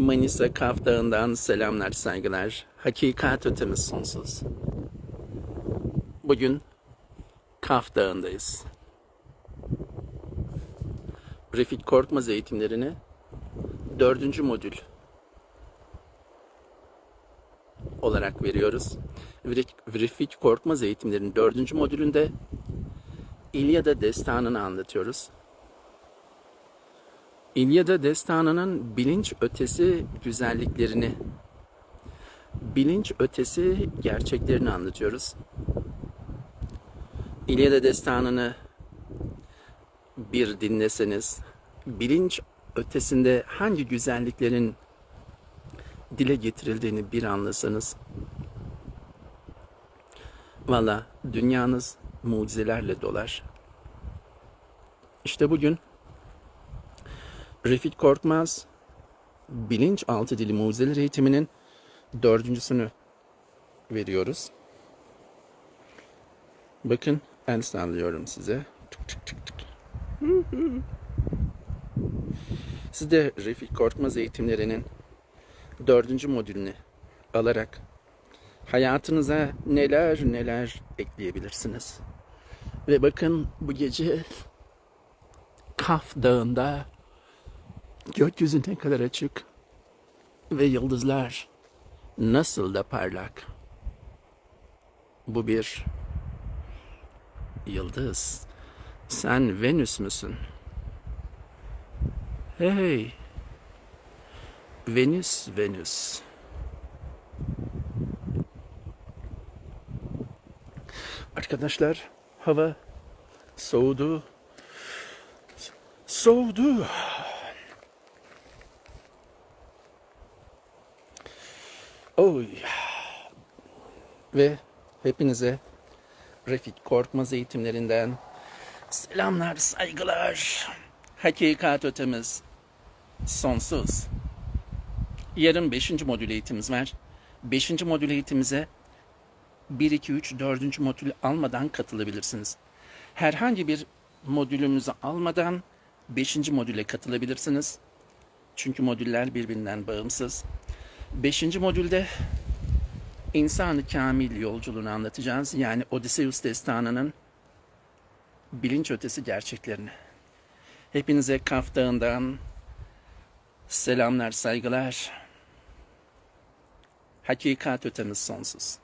Manisa Kaf Dağı'ndan selamlar, saygılar. Hakikat ötemiz sonsuz. Bugün Kaf Dağı'ndayız. Refik Korkmaz eğitimlerini dördüncü modül olarak veriyoruz. Refik- Korkmaz eğitimlerinin dördüncü modülünde İlyada destanını anlatıyoruz. İlyada destanının bilinç ötesi güzelliklerini, bilinç ötesi gerçeklerini anlatıyoruz. İlyada destanını bir dinleseniz, bilinç ötesinde hangi güzelliklerin dile getirildiğini bir anlasanız, valla dünyanız mucizelerle dolar. İşte bugün Refik Korkmaz bilinçaltı dili mucizeler eğitiminin dördüncüsünü veriyoruz. Bakın el sallıyorum size. Tık tık tık tık. Siz de Refik Korkmaz eğitimlerinin dördüncü modülünü alarak hayatınıza neler neler ekleyebilirsiniz. Ve bakın bu gece Kaf Dağı'nda gökyüzü kadar açık ve yıldızlar nasıl da parlak. Bu bir yıldız. Sen Venüs müsün? Hey. Venüs, Venüs. Arkadaşlar hava soğudu. Soğudu. Oy. Ve hepinize Refik Korkmaz eğitimlerinden selamlar, saygılar. Hakikat ötemiz sonsuz. Yarın 5. modül eğitimimiz var. 5. modül eğitimimize 1, 2, 3, 4. modül almadan katılabilirsiniz. Herhangi bir modülümüzü almadan 5. modüle katılabilirsiniz. Çünkü modüller birbirinden bağımsız. 5. modülde İnsan-ı Kamil yolculuğunu anlatacağız. Yani Odysseus destanının bilinç ötesi gerçeklerini. Hepinize Kaf Dağı'ndan selamlar, saygılar. Hakikat ötemiz sonsuz.